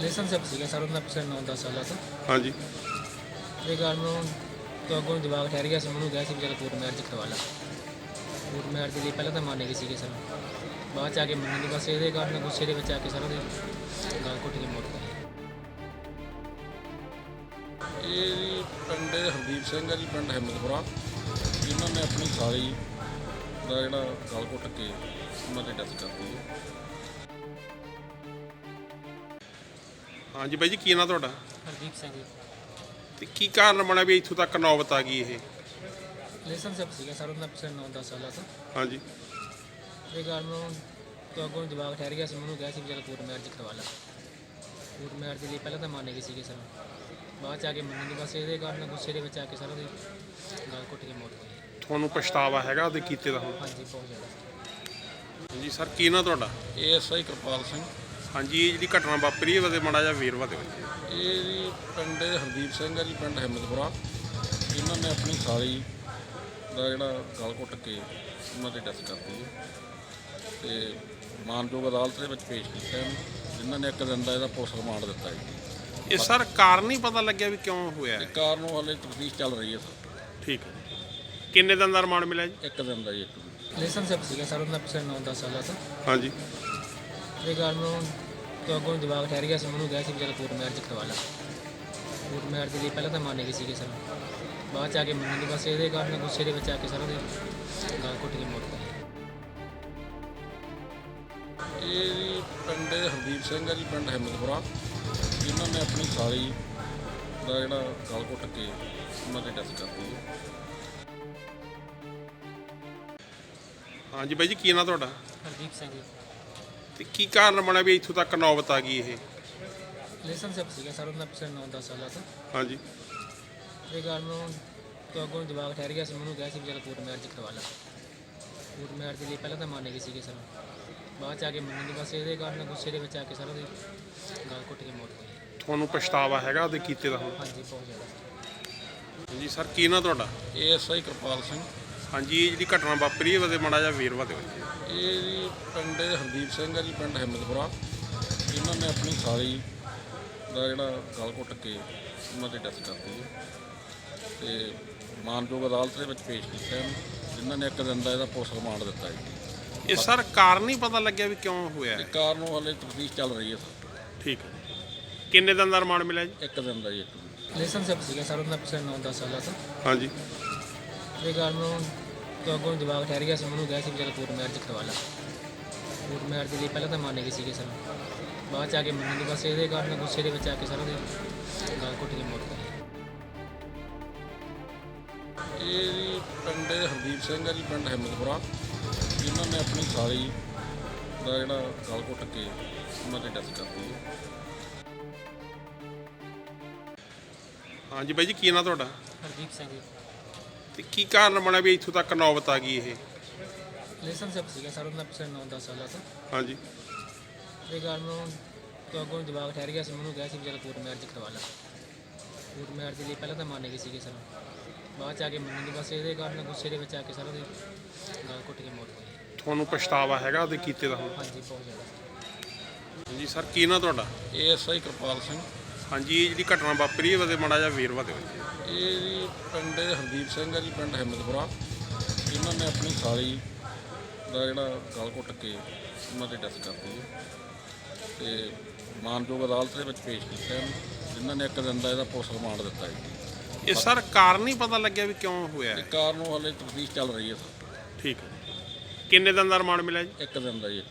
Relationship ਸੀਗਾ sir ਉਹਨਾਂ ਪਿਛਲੇ 9-10 ਸਾਲਾਂ ਤੋਂ। ਹਾਂਜੀ। ਇਹ ਗੱਲ ਨੂੰ ਤੋਂ ਅੱਗੋਂ ਜਵਾਬ ਠਹਿਰ ਗਿਆ ਸੀ ਮੈਨੂੰ ਗਿਆ ਸੀ ਵੀ ਚਲ ਕੋਰਟ ਮੈਰਿਜ ਕਰਵਾ ਲਾ। ਕੋਰਟ ਮੈਰਿਜ ਦੇ ਲਈ ਪਹਿਲਾਂ ਤਾਂ ਮੰਨ ਗਏ ਸੀਗੇ ਸਰ ਬਾਅਦ ਚ ਆ ਕੇ ਮੰਨੀ ਨਹੀਂ ਬਸ ਇਹਦੇ ਕਾਰਨ ਗੁੱਸੇ ਦੇ ਵਿੱਚ ਆ ਕੇ ਸਰ ਉਹਦੇ ਗਲ ਘੁੱਟ ਕੇ ਮੌਤ ਕਰ ਇਹ ਜੀ ਪਿੰਡ ਹਰਦੀਪ ਸਿੰਘ ਹੈ ਜੀ ਪਿੰਡ ਹਿੰਮਤਪੁਰਾ। ਜਿਨ੍ਹਾਂ ਨੇ ਆਪਣੀ ਸਾਲੀ ਦਾ ਜਿਹੜਾ ਗਲ ਘੁੱਟ ਕੇ ਉਹਨਾਂ ਦੀ ਡੈਥ ਕਰ ਦਿੱਤੀ। ਹੈ ਹਾਂਜੀ ਬਾਈ ਜੀ ਕੀ ਨਾਂ ਤੁਹਾਡਾ? ਹਰਦੀਪ ਸਿੰਘ ਜੀ। ਤੇ ਕੀ ਕਾਰਨ ਬਣਿਆ ਵੀ ਇੱਥੋਂ ਤੱਕ ਨੌਬਤ ਆ ਗਈ ਇਹ? ਰਿਲੇਸ਼ਨਸ਼ਿਪ ਸੀਗਾ ਸਰ ਉਹਨਾਂ ਪਿਛਲੇ 9-10 ਸਾਲਾਂ ਤੋਂ। ਹਾਂਜੀ। ਇਹ ਗੱਲ ਨੂੰ ਤੋਂ ਅੱਗੋਂ ਜਵਾਬ ਠਹਿਰ ਗਿਆ ਸੀ ਮੈਨੂੰ ਗਿਆ ਸੀ ਵੀ ਚਲ ਕੋਰਟ ਮੈਰਿਜ ਕਰਵਾ ਲਾ। ਕੋਰਟ ਮੈਰਿਜ ਦੇ ਲਈ ਪਹਿਲਾਂ ਤਾਂ ਮੰਨ ਗਏ ਸੀਗੇ ਸਰ। ਬਾਅਦ ਚ ਆ ਕੇ ਮੰਨੀ ਨਹੀਂ ਬਸ ਇਹਦੇ ਕਾਰਨ ਗੁੱਸੇ ਦੇ ਵਿੱਚ ਆ ਕੇ ਸਰ ਉਹਦੇ ਗਲ ਘੁੱਟ ਕੇ ਮੌਤ ਲਈ ਤੁਹਾਨੂੰ ਪਛਤਾਵਾ ਹੈਗਾ ਉਹਦੇ ਕੀਤੇ ਦਾ ਹੁਣ? ਹਾਂਜੀ ਬਹੁਤ ਜ਼ਿਆਦਾ। ਹਾਂਜੀ ਸਰ ਕੀ ਨਾਂ ਤੁਹਾਡਾ? ਏਐਸਆਈ ਕਿਰਪਾਲ ਸਿੰਘ। ਹਾਂਜੀ ਇਹ ਜਿਹੜੀ ਘਟਨਾ ਵਾਪਰੀ ਹੈ ਉਹਦੇ ਮਾੜਾ ਜਿਹਾ ਵੇਰਵਾ ਦਿਓ ਜੀ। ਇਹ ਜੀ ਪਿੰਡ ਹਰਦੀਪ ਸਿੰਘ ਹੈ ਜੀ ਪਿੰਡ ਹਿੰਮਤਪੁਰਾ। ਜਿਨ੍ਹਾਂ ਨੇ ਆਪਣੀ ਸਾਲੀ ਦਾ ਜਿਹੜਾ ਗਲ ਘੁੱਟ ਕੇ ਉਹਨਾਂ ਦੀ ਡੈਥ ਕਰ ਦਿੱਤੀ ਹੈ। ਤੇ ਮਾਨਯੋਗ ਅਦਾਲਤ ਦੇ ਵਿੱਚ ਪੇਸ਼ ਕੀਤਾ ਇਹਨੂੰ ਜਿਨ੍ਹਾਂ ਨੇ ਇੱਕ ਦਿਨ ਦਾ ਇਹਦਾ ਪੁਲਿਸ ਰਿਮਾਂਡ ਦਿੱਤਾ ਹੈ ਜੀ। ਇਹ ਸਰ ਕਾਰਨ ਨਹੀਂ ਪਤਾ ਲੱਗਿਆ ਵੀ ਕਿਉਂ ਹੋਇਆ ਤੇ ਹੈ? ਕਾਰਨ ਉਹ ਹਾਲੇ ਤਫਤੀਸ਼ ਚੱਲ ਰਹੀ ਹੈ ਸਰ। ਠੀਕ ਹੈ। ਕਿੰਨੇ ਦਿਨ ਦਾ ਰਿਮਾਂਡ ਮਿਲਿਆ ਜੀ? ਇੱਕ ਦਿਨ ਦਾ ਜੀ ਇੱਕ ਦਿਨ ਰਿਲੇਸ਼ਨਸ਼ਿਪ ਸੀਗਾ ਸਰ ਉਹਨਾਂ ਪਿਛਲੇ 9-10 ਸਾਲਾਂ ਤੋਂ। ਹਾਂਜੀ। ਇਹ ਗੱਲ ਨੂੰ ਤੋਂ ਅੱਗੋਂ ਜਵਾਬ ਠਹਿਰ ਗਿਆ ਸੀ ਮੈਨੂੰ ਗਿਆ ਸੀ ਵੀ ਚਲ ਕੋਰਟ ਮੈਰਿਜ ਕਰਵਾ ਲਾ। ਕੋਰਟ ਮੈਰਿਜ ਦੇ ਲਈ ਪਹਿਲਾਂ ਤਾਂ ਮੰਨ ਗਏ ਸੀਗੇ ਸਰ। ਬਾਅਦ ਚ ਆ ਕੇ ਮੰਨੀ ਨਹੀਂ ਬਸ ਇਹਦੇ ਕਾਰਨ ਗੁੱਸੇ ਦੇ ਵਿੱਚ ਆ ਕੇ ਸਰ ਉਹਦੇ ਗਲ ਘੁੱਟ ਕੇ ਕਰ ਲਈ ਇਹ ਜੀ ਪਿੰਡ ਹਰਦੀਪ ਸਿੰਘ ਹੈ ਜੀ ਪਿੰਡ ਹਿੰਮਤਪੁਰਾ। ਜਿਨ੍ਹਾਂ ਨੇ ਆਪਣੀ ਸਾਲੀ ਦਾ ਜਿਹੜਾ ਗਲ ਘੁੱਟ ਕੇ ਉਹਨਾਂ ਦੀ ਡੈਥ ਕਰ ਦਿੱਤੀ ਹੈ ਹਾਂਜੀ ਬਾਈ ਜੀ ਕੀ ਨਾਂ ਤੁਹਾਡਾ? ਹਰਦੀਪ ਸਿੰਘ ਜੀ। ਤੇ ਕੀ ਕਾਰਨ ਬਣਿਆ ਵੀ ਇੱਥੋਂ ਤੱਕ ਨੌਬਤ ਆ ਗਈ ਇਹ? ਰਿਲੇਸ਼ਨਸ਼ਿਪ ਸੀਗਾ ਸਰ ਉਹਨਾਂ ਪਿਛਲੇ 9-10 ਸਾਲਾਂ ਤੋਂ। ਹਾਂਜੀ। ਇਹ ਗੱਲ ਨੂੰ ਤੋਂ ਅੱਗੋਂ ਜਵਾਬ ਠਹਿਰ ਗਿਆ ਸੀ ਮੈਨੂੰ ਗਿਆ ਸੀ ਵੀ ਚਲ ਕੋਰਟ ਮੈਰਿਜ ਕਰਵਾ ਲਾ। ਕੋਰਟ ਮੈਰਿਜ ਦੇ ਲਈ ਪਹਿਲਾਂ ਤਾਂ ਮੰਨ ਗਏ ਸੀਗੇ ਸਰ। ਬਾਅਦ ਚ ਆ ਕੇ ਮੰਨੀ ਨਹੀਂ ਬਸ ਇਹਦੇ ਕਾਰਨ ਗੁੱਸੇ ਦੇ ਵਿੱਚ ਆ ਕੇ ਸਰ ਉਹਦੇ ਗਲ ਘੁੱਟ ਕੇ ਮੌਤ ਲਈ ਤੁਹਾਨੂੰ ਪਛਤਾਵਾ ਹੈਗਾ ਉਹਦੇ ਕੀਤੇ ਦਾ ਹੁਣ? ਹਾਂਜੀ ਬਹੁਤ ਜ਼ਿਆਦਾ। ਹਾਂਜੀ ਸਰ ਕੀ ਨਾਂ ਤੁਹਾਡਾ? ਏਐਸਆਈ ਕਿਰਪਾਲ ਸਿੰਘ। ਹਾਂਜੀ ਇਹ ਜਿਹੜੀ ਘਟਨਾ ਵਾਪਰੀ ਹੈ ਉਹਦੇ ਮਾੜਾ ਜਿਹਾ ਵੇਰਵਾ ਦਿਓ ਜੀ। ਇਹ ਜੀ ਪਿੰਡ ਹਰਦੀਪ ਸਿੰਘ ਹੈ ਜੀ ਪਿੰਡ ਹਿੰਮਤਪੁਰਾ। ਜਿਨ੍ਹਾਂ ਨੇ ਆਪਣੀ ਸਾਲੀ ਦਾ ਜਿਹੜਾ ਗਲ ਘੁੱਟ ਕੇ ਉਹਨਾਂ ਦੀ ਡੈਥ ਕਰ ਦਿੱਤੀ ਹੈ। ਤੇ ਮਾਨਯੋਗ ਅਦਾਲਤ ਦੇ ਵਿੱਚ ਪੇਸ਼ ਕੀਤਾ ਇਹਨੂੰ ਜਿਨ੍ਹਾਂ ਨੇ ਇੱਕ ਦਿਨ ਦਾ ਇਹਦਾ ਪੁਲਿਸ ਰਿਮਾਂਡ ਦਿੱਤਾ ਹੈ ਜੀ। ਇਹ ਸਰ ਕਾਰਨ ਨਹੀਂ ਪਤਾ ਲੱਗਿਆ ਵੀ ਕਿਉਂ ਹੋਇਆ ਤੇ ਹੈ? ਕਾਰਨ ਉਹ ਹਾਲੇ ਤਫਤੀਸ਼ ਚੱਲ ਰਹੀ ਹੈ ਸਰ। ਠੀਕ ਹੈ। ਕਿੰਨੇ ਦਿਨ ਦਾ ਰਿਮਾਂਡ ਮਿਲਿਆ ਜੀ? ਇੱਕ ਦਿਨ ਦਾ ਜੀ ਇੱਕ ਦਿਨ। ਰਿਲੇਸ਼ਨਸ਼ਿਪ ਸੀਗਾ ਸਰ ਉਹਨਾਂ ਪਿਛਲੇ 9-10 ਸਾਲਾਂ ਤੋਂ। ਹਾਂਜੀ। ਇਹ ਗੱਲ ਨੂੰ ਤੋਂ ਅੱਗੋਂ ਜਵਾਬ ਠਹਿਰ ਗਿਆ ਸੀ ਮੈਨੂੰ ਗਿਆ ਸੀ ਵੀ ਚਲ ਕੋਰਟ ਮੈਰਿਜ ਕਰਵਾ ਲਾ। ਕੋਰਟ ਮੈਰਿਜ ਦੇ ਲਈ ਪਹਿਲਾਂ ਤਾਂ ਮੰਨ ਗਏ ਸੀਗੇ ਸਰ। ਬਾਅਦ ਚ ਆ ਕੇ ਮੰਨੀ ਨਹੀਂ ਬਸ ਇਹਦੇ ਕਾਰਨ ਗੁੱਸੇ ਦੇ ਵਿੱਚ ਆ ਕੇ ਸਰ ਉਹਦੇ ਗਲ ਘੁੱਟ ਕੇ ਮੌਤ ਕਰ ਇਹ ਜੀ ਪਿੰਡ ਹਰਦੀਪ ਸਿੰਘ ਹੈ ਜੀ ਪਿੰਡ ਹਿੰਮਤਪੁਰਾ। ਜਿਨ੍ਹਾਂ ਨੇ ਆਪਣੀ ਸਾਲੀ ਦਾ ਜਿਹੜਾ ਗਲ ਘੁੱਟ ਕੇ ਉਹਨਾਂ ਦੀ ਡੈਥ ਕਰ ਦਿੱਤੀ। ਹੈ ਹਾਂਜੀ ਬਾਈ ਜੀ ਕੀ ਨਾਂ ਤੁਹਾਡਾ? ਹਰਦੀਪ ਸਿੰਘ ਜੀ। ਤੇ ਕੀ ਕਾਰਨ ਬਣਿਆ ਵੀ ਇੱਥੋਂ ਤੱਕ ਨੌਬਤ ਆ ਗਈ ਇਹ? ਰਿਲੇਸ਼ਨਸ਼ਿਪ ਸੀਗਾ ਸਰ ਉਹਨਾਂ ਪਿਛਲੇ 9-10 ਸਾਲਾਂ ਤੋਂ। ਹਾਂਜੀ। ਇਹ ਗੱਲ ਨੂੰ ਤੋਂ ਅੱਗੋਂ ਜਵਾਬ ਠਹਿਰ ਗਿਆ ਸੀ ਮੈਨੂੰ ਗਿਆ ਸੀ ਵੀ ਚਲ ਕੋਰਟ ਮੈਰਿਜ ਕਰਵਾ ਲਾ। ਕੋਰਟ ਮੈਰਿਜ ਦੇ ਲਈ ਪਹਿਲਾਂ ਤਾਂ ਮੰਨ ਗਏ ਸੀਗੇ ਸਰ। ਬਾਅਦ ਚ ਆ ਕੇ ਮੰਨੀ ਨਹੀਂ ਬਸ ਇਹਦੇ ਕਾਰਨ ਗੁੱਸੇ ਦੇ ਵਿੱਚ ਆ ਕੇ ਸਰ ਉਹਦੇ ਗਲ ਘੁੱਟ ਕੇ ਮੌਤ ਲਈ ਤੁਹਾਨੂੰ ਪਛਤਾਵਾ ਹੈਗਾ ਉਹਦੇ ਕੀਤੇ ਦਾ ਹੁਣ? ਹਾਂਜੀ ਬਹੁਤ ਜ਼ਿਆਦਾ। ਹਾਂਜੀ ਸਰ ਕੀ ਨਾਂ ਤੁਹਾਡਾ? ਏਐਸਆਈ ਕਿਰਪਾਲ ਸਿੰਘ। ਹਾਂਜੀ ਇਹ ਜਿਹੜੀ ਘਟਨਾ ਵਾਪਰੀ ਹੈ ਉਹਦੇ ਮਾੜਾ ਜਿਹਾ ਵੇਰਵਾ ਦਿਓ। ਜੀ ਇਹ ਜੀ ਪਿੰਡ ਹਰਦੀਪ ਸਿੰਘ ਹੈ ਜੀ ਪਿੰਡ ਹਿੰਮਤਪੁਰਾ। ਜਿਨ੍ਹਾਂ ਨੇ ਆਪਣੀ ਸਾਲੀ ਦਾ ਜਿਹੜਾ ਗਲ ਘੁੱਟ ਕੇ ਉਹਨਾਂ ਦੀ ਡੈਥ ਕਰ ਦਿੱਤੀ ਹੈ। ਤੇ ਮਾਨਯੋਗ ਅਦਾਲਤ ਦੇ ਵਿੱਚ ਪੇਸ਼ ਕੀਤਾ ਇਹਨੂੰ ਜਿਨ੍ਹਾਂ ਨੇ ਇੱਕ ਦਿਨ ਦਾ ਇਹਦਾ ਪੁਲਿਸ ਰਿਮਾਂਡ ਦਿੱਤਾ ਹੈ ਜੀ। ਇਹ ਸਰ ਕਾਰਨ ਨਹੀਂ ਪਤਾ ਲੱਗਿਆ ਵੀ ਕਿਉਂ ਹੋਇਆ ਤੇ ਹੈ? ਕਾਰਨ ਉਹ ਹਾਲੇ ਤਫਤੀਸ਼ ਚੱਲ ਰਹੀ ਹੈ ਸਰ। ਠੀਕ ਹੈ। ਕਿੰਨੇ ਦਿਨ ਦਾ ਰਿਮਾਂਡ ਮਿਲਿਆ ਜੀ? ਇੱਕ ਦਿਨ ਦਾ ਜੀ ਇੱਕ।